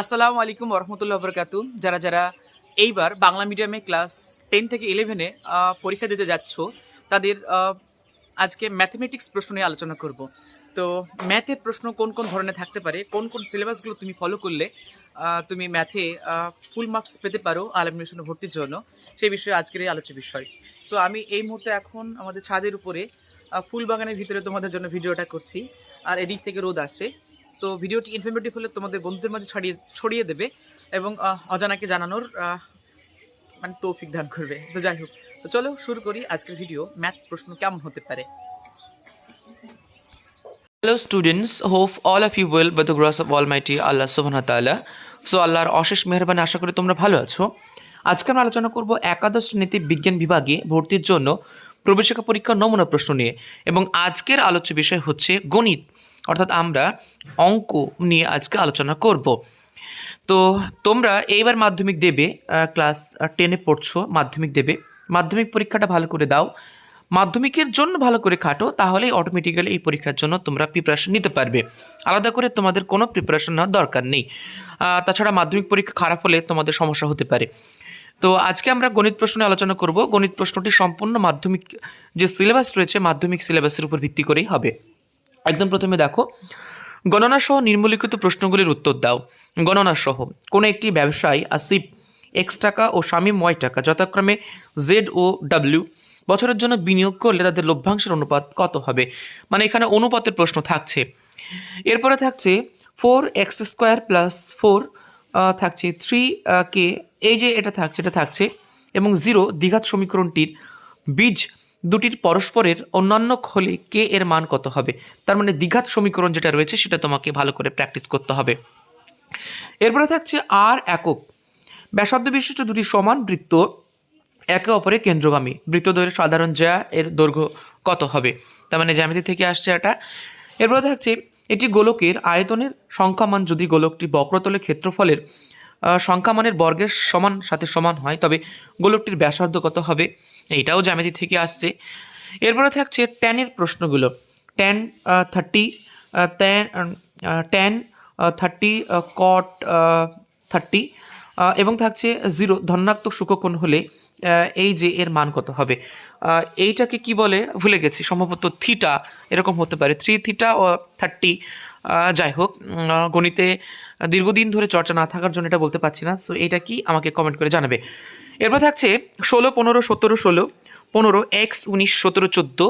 আসসালামু আলাইকুম রহমতুল্লাহ বরকাতু যারা যারা এইবার বাংলা মিডিয়ামে ক্লাস টেন থেকে ইলেভেনে পরীক্ষা দিতে যাচ্ছ, তাদের আজকে ম্যাথমেটিক্স প্রশ্ন নিয়ে আলোচনা করব। তো ম্যাথের প্রশ্ন কোন কোন ধরনের থাকতে পারে, কোন কোন সিলেবাসগুলো তুমি ফলো করলে তুমি ম্যাথে ফুল মার্কস পেতে পারো আলমিনেশনে ভর্তির জন্য সেই বিষয়ে আজকের এই আলোচ্য বিষয়। সো আমি এই মুহূর্তে এখন আমাদের ছাদের উপরে ফুল বাগানের ভিতরে তোমাদের জন্য ভিডিওটা করছি, আর এদিক থেকে রোদ আসে। তো ভিডিওটি ইনফরমেটিভ হলে তোমাদের বন্ধুদের মাঝে ছড়িয়ে ছড়িয়ে দেবে এবং অজানাকে জানানোর মানে তৌফিক দান করবে। তো যাই হোক তো চলো শুরু করি আজকের ভিডিও। ম্যাথ প্রশ্ন কেমন হতে পারে? Hello students, hope all of you will by the grace of Almighty Allah আল্লাহ wa ta'ala. সো আল্লাহর অশেষ মেহরবানি আশা করি তোমরা ভালো আছো। আজকে আমরা আলোচনা করব একাদশ শ্রেণীতে বিজ্ঞান বিভাগে ভর্তির জন্য প্রবেশিকা পরীক্ষার নমুনা প্রশ্ন নিয়ে। এবং আজকের আলোচ্য বিষয় হচ্ছে গণিত। অর্থাৎ আমরা অঙ্ক নিয়ে আজকে আলোচনা করব। তো তোমরা এইবার মাধ্যমিক দেবে ক্লাস টেনে পড়ছো, মাধ্যমিক দেবে। মাধ্যমিক পরীক্ষাটা ভালো করে দাও। মাধ্যমিকের জন্য ভালো করে খাটো, তাহলেই অটোমেটিক্যালি এই পরীক্ষার জন্য তোমরা প্রিপারেশন নিতে পারবে। আলাদা করে তোমাদের কোনো প্রিপারেশন নেওয়ার দরকার নেই। তাছাড়া মাধ্যমিক পরীক্ষা খারাপ হলে তোমাদের সমস্যা হতে পারে। তো আজকে আমরা গণিত প্রশ্নে আলোচনা করব। গণিত প্রশ্নটি সম্পূর্ণ মাধ্যমিক, যে সিলেবাস রয়েছে, মাধ্যমিক সিলেবাসের উপর ভিত্তি করেই হবে। একদম প্রথমে দেখো গণনা সহ নিম্নলিখিত প্রশ্নগুলির উত্তর দাও। গণনা সহ কোনো একটি ব্যবসায়ী আসিফ এক্স টাকা ও শামীম ওয়াই টাকা, যথাক্রমে জেড ও ডাব্লিউ বছরের জন্য বিনিয়োগ করলে তাদের লভ্যাংশের অনুপাত কত হবে? মানে এখানে অনুপাতের প্রশ্ন থাকছে। এরপরে থাকছে four X square plus four থাকছে থ্রি কে এই যে এটা থাকছে এটা থাকছে, এবং জিরো দ্বিঘাত সমীকরণটির বীজ দুটির পরস্পরের অন্যান্য হলে কে এর মান কত হবে? তার মানে দ্বিঘাত সমীকরণ যেটা রয়েছে সেটা তোমাকে ভালো করে প্র্যাকটিস করতে হবে। এরপরে থাকছে আর একক। ব্যাসার্ধ বিশিষ্ট দুটি সমান বৃত্ত একে অপরের কেন্দ্রগামী। বৃত্তদ্বয়ের সাধারণ জ্যা এর দৈর্ঘ্য কত হবে? তার মানে জ্যামিতি থেকে আসছে এটা। এরপরে থাকছে এটি গোলকের আয়তনের সংখ্যামান। যদি গোলকটি বক্রতলের ক্ষেত্রফলের সংখ্যামানের বর্গের সমান সাথে সমান হয়, তবে গোলকটির ব্যাসার্ধ কত হবে? এইটাও জ্যামিতি থেকে আসছে। এরপরে থাকছে ট্যানের প্রশ্নগুলো। Tan thirty tan tan thirty cot thirty এবং থাকছে জিরো ধনাত্মক সুখকোণ হলে এই যে এর মান কত হবে। এইটাকে কি বলে? ভুলে গেছি। সম্ভবত থিটা এরকম হতে পারে। থ্রি থিটা ও থার্টি যাই হোক গণিতে দীর্ঘদিন ধরে চর্চা না থাকার জন্য এটা বলতে পারছি না। সো এটা কি আমাকে কমেন্ট করে জানাবে। এরপর থাকছে ষোলো, পনেরো, সতেরো, ষোলো, পনেরো এক্স উনিশ, সতেরো, চোদ্দ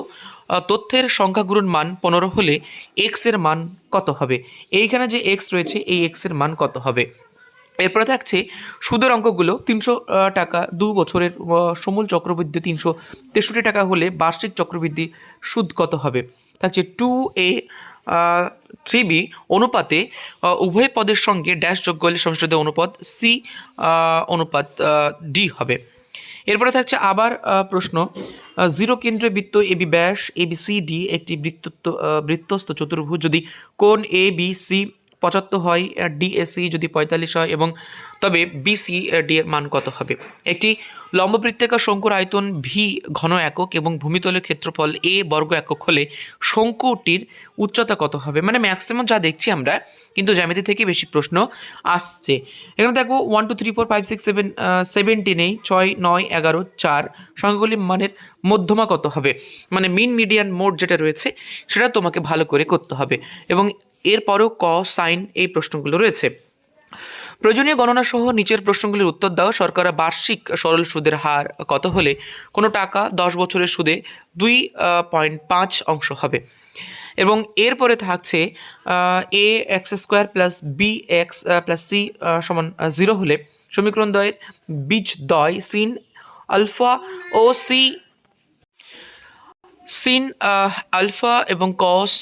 তথ্যের সংখ্যাগুলোর মান পনেরো হলে এক্সের মান কত হবে? এইখানে যে এক্স রয়েছে, এই এক্সের মান কত হবে? এরপরে থাকছে সুদের অঙ্কগুলো, তিনশো টাকা, দু বছরের সমূল চক্রবৃদ্ধি তিনশো তেষট্টি টাকা হলে বার্ষিক চক্রবৃদ্ধি সুদ কত হবে? থাকছে টু এ থ্রি বি অনুপাতে উভয় পদের সঙ্গে ড্যাশ যোগ করলে সংশ্লিষ্ট অনুপাত সি অনুপাত ডি হবে। এরপরে থাকছে আবার প্রশ্ন জিরো কেন্দ্রে বৃত্ত এ বি ব্যাস এ বি সি ডি একটি বৃত্ত বৃত্তস্থ চতুর্ভুজ যদি কোন এ বি সি পঁচাত্তর হয় ডিএসি যদি পঁয়তাল্লিশ হয় এবং তবে বিসি ডি এর মান কত হবে? একটি লম্ববৃত্তাকার শঙ্কুর আয়তন ভি ঘন একক এবং ভূমিতলের ক্ষেত্রফল এ বর্গ একক হলে শঙ্কুটির উচ্চতা কত হবে? মানে ম্যাক্সিমাম যা দেখছি আমরা, কিন্তু জ্যামিতি থেকে বেশি প্রশ্ন আসছে। এখানে দেখো one two three four five six seven seventy নেই ছয়, নয়, এগারো, চার সংখ্যাগুলির মানের মধ্যমা কত হবে? মানে মিন মিডিয়ান মোড যেটা রয়েছে সেটা তোমাকে ভালো করে করতে হবে। এবং এরপরও ক, সাইন এই প্রশ্নগুলো রয়েছে। প্রয়োজনীয় গণনা সহ নিচের প্রশ্নগুলির উত্তর দাও সরকার বার্ষিক সরল সুদের হার কত হলে কোনো টাকা দশ বছরের সুদে দুই পয়েন্ট পাঁচ অংশ হবে। এবং এরপরে থাকছে A X square plus B X plus C সমান জিরো হলে সমীকরণ দ্বয়ের বীজ দ্বয়, সিন, আলফা ও সি সিন আলফা এবং কস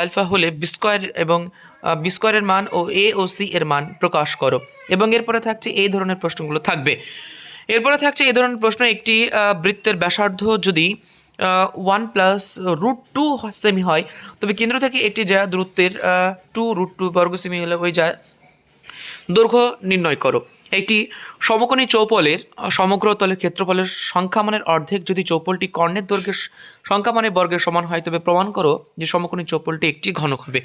আলফা হলে বি স্কোয়ার এবং আহ, বি স্কোয়ারের মান ও এ ও সি এর মান প্রকাশ করো। এবং এরপরে থাকছে এই ধরনের প্রশ্নগুলো থাকবে। এরপরে থাকছে এই ধরনের প্রশ্ন একটি বৃত্তের ব্যাসার্ধ যদি ওয়ান প্লাস রুট টু সেমি হয় তবে কেন্দ্র থেকে একটি যা দূরত্বের টু রুট টু বর্গ সেমি হলে ওই যা দৈর্ঘ্য নির্ণয় করো। একটি সমকোণী চৌপলের, সমগ্র তলের ক্ষেত্রফলের সংখ্যামানের অর্ধেক যদি চৌপলটি কর্ণের দৈর্ঘ্যের সংখ্যামানের বর্গের সমান হয়, তবে প্রমাণ করো যে সমকোণী চৌপলটি একটি ঘনক হবে।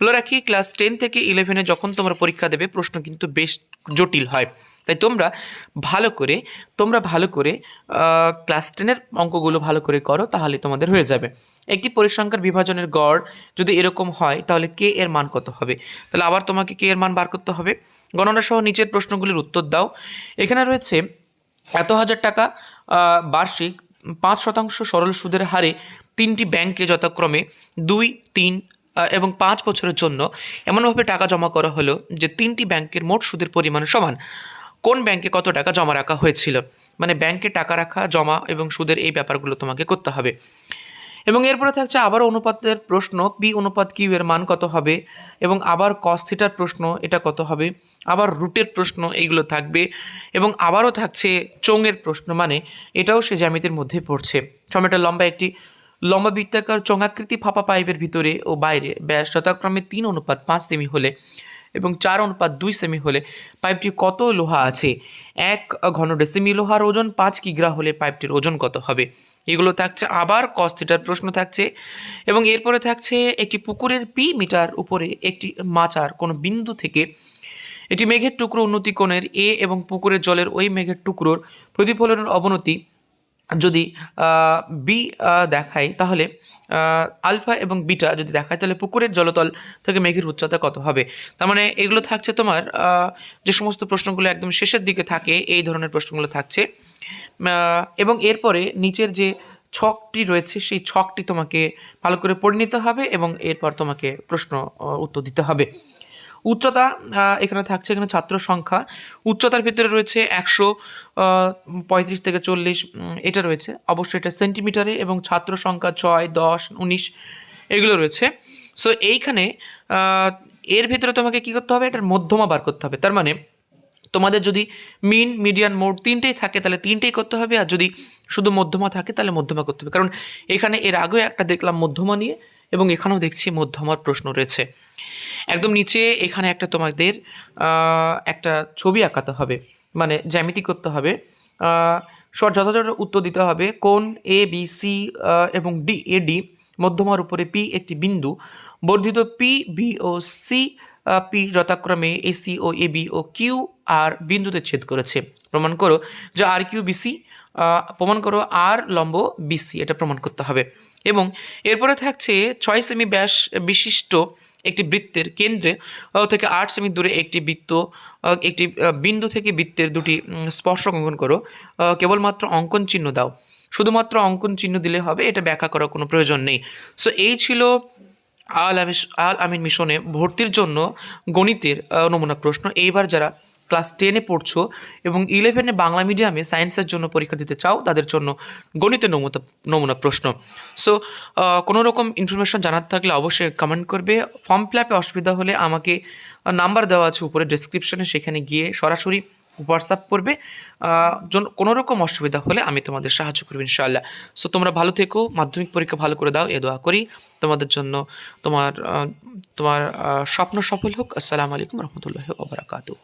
বলে রাখি ক্লাস টেন থেকে ইলেভেনে যখন তোমরা পরীক্ষা দেবে, প্রশ্ন কিন্তু বেশ জটিল হয়। তাই তোমরা ভালো করে, তোমরা ভালো করে ক্লাস টেনের অঙ্কগুলো ভালো করে করো, তাহলে তোমাদের হয়ে যাবে। একটি পরিসংখ্যার বিভাজনের গড় যদি এরকম হয়, তাহলে কে এর মান কত হবে? তাহলে আবার তোমাকে কে এর মান বার করতে হবে। গণনা সহ নিচের প্রশ্নগুলির উত্তর দাও। এখানে রয়েছে, এত হাজার টাকা বার্ষিক, পাঁচ শতাংশ সরল সুদের হারে তিনটি ব্যাংকে যথাক্রমে দুই, তিন এবং পাঁচ বছরের জন্য এমনভাবে টাকা জমা করা হলো যে তিনটি ব্যাংকের মোট সুদের পরিমাণ সমান। কোন ব্যাংকে কত টাকা জমা রাখা হয়েছিল? মানে ব্যাংকে টাকা রাখা, জমা এবং সুদের এই ব্যাপারগুলো তোমাকে করতে হবে। এবং এরপরে থাকছে আবার অনুপাতের প্রশ্ন পি অনুপাত কিউ এর মান কত হবে? এবং আবার কস থিটার প্রশ্ন, এটা কত হবে? আবার রুটের প্রশ্ন, এইগুলো থাকবে। এবং আবারও থাকছে চোঙের প্রশ্ন মানে এটাও সে জ্যামিতির মধ্যে পড়ছে। টমেটো লম্বা একটি, লম্বা বৃত্তাকার চোঙাকৃতি ফাঁপা পাইপের ভিতরে ও বাইরে। ব্যাস, যথাক্রমে তিন অনুপাত পাঁচ সেমি হলে এবং চার অনুপাত দুই সেমি হলে পাইপটি কত লোহা আছে? এক ঘন ডেসিমি লোহার ওজন, পাঁচ কিগ্রা হলে পাইপটির ওজন কত হবে? এগুলো থাকছে আবার কস্তিটার প্রশ্ন থাকছে এবং এরপরে থাকছে একটি পুকুরের পি মিটার উপরে একটি মাচার কোনো বিন্দু থেকে এটি মেঘের টুকরো উন্নতি কোণের এ এবং পুকুরের জলের ওই মেঘের টুকরোর প্রতিফলনের অবনতি যদি বি দেখায় তাহলে আলফা এবং বিটা যদি দেখায় তাহলে পুকুরের জলতল থেকে মেঘের উচ্চতা কত হবে? তার মানে এগুলো থাকছে তোমার যে সমস্ত প্রশ্নগুলো একদম শেষের দিকে থাকে, এই ধরনের প্রশ্নগুলো থাকছে। এবং এরপরে নিচের যে ছকটি রয়েছে, সেই ছকটি তোমাকে ভালো করে পরিণত হবে এবং এরপর তোমাকে প্রশ্ন উত্তর দিতে হবে। উচ্চতা এখানে থাকছে এখানে ছাত্র সংখ্যা। উচ্চতার ভিতরে রয়েছে একশো পঁয়ত্রিশ থেকে চল্লিশ এটা রয়েছে। অবশ্যই এটা সেন্টিমিটারে এবং ছাত্র সংখ্যা ছয়, দশ, উনিশ, এগুলো রয়েছে। সো এইখানে এর ভিতরে তোমাকে কী করতে হবে? এটার মধ্যমা বার করতে হবে। তার মানে তোমাদের যদি মিন, মিডিয়ান মোড তিনটেই থাকে, তাহলে তিনটেই করতে হবে। আর যদি শুধু মধ্যমা থাকে, তাহলে মধ্যমা করতে হবে। কারণ এখানে এর আগেও একটা দেখলাম মধ্যমা নিয়ে, এবং এখানেও দেখছি মধ্যমার প্রশ্ন রয়েছে। একদম নিচে এখানে একটা তোমাদের একটা ছবি আঁকাতে হবে মানে জ্যামিতি করতে হবে সর যথাযথ উত্তর দিতে হবে কোন এ বি সি এবং ডি এ ডি মধ্যমার উপরে পি একটি বিন্দু, বর্ধিত পি বি ও সি পি যথাক্রমে এসি ও এ বি ও কিউ আর বিন্দুতে ছেদ করেছে। প্রমাণ করো যে আর কিউ বিসি প্রমাণ করো আর লম্ব বিসি এটা প্রমাণ করতে হবে। এবং এরপরে থাকছে ছয় সেমি ব্যাস বিশিষ্ট একটি বৃত্তের কেন্দ্রে থেকে আট সেমি দূরে একটি বৃত্ত একটি বিন্দু থেকে বৃত্তের দুটি স্পর্শ অঙ্কন করো। কেবলমাত্র অঙ্কন চিহ্ন দাও। শুধুমাত্র অঙ্কন চিহ্ন দিলে হবে, এটা ব্যাখ্যা করার কোনো প্রয়োজন নেই। সো এই ছিল আল আমিন আল আমিন মিশনে ভর্তির জন্য গণিতের নমুনা প্রশ্ন। এইবার যারা ক্লাস টেনে পড়ছো এবং ইলেভেনে বাংলা মিডিয়ামে সায়েন্সের জন্য পরীক্ষা দিতে চাও, তাদের জন্য গণিতের নমুনা নমুনা প্রশ্ন। সো কোনো রকম ইনফরমেশন জানার থাকলে অবশ্যই কমেন্ট করবে। ফর্ম ফিল আপে অসুবিধা হলে আমাকে নাম্বার দেওয়া আছে উপরে ডিসক্রিপশনে সেখানে গিয়ে সরাসরি হোয়াটসঅ্যাপ করবে। কোনো রকম অসুবিধা হলে আমি তোমাদের সাহায্য করব ইনশাআল্লাহ। সো তোমরা ভালো থেকো, মাধ্যমিক পরীক্ষা ভালো করে দাও, এ দোয়া করি। তোমাদের জন্য তোমার তোমার স্বপ্ন সফল হোক। আসসালামু আলাইকুম রহমতুল্লাহ ওবরাকাতু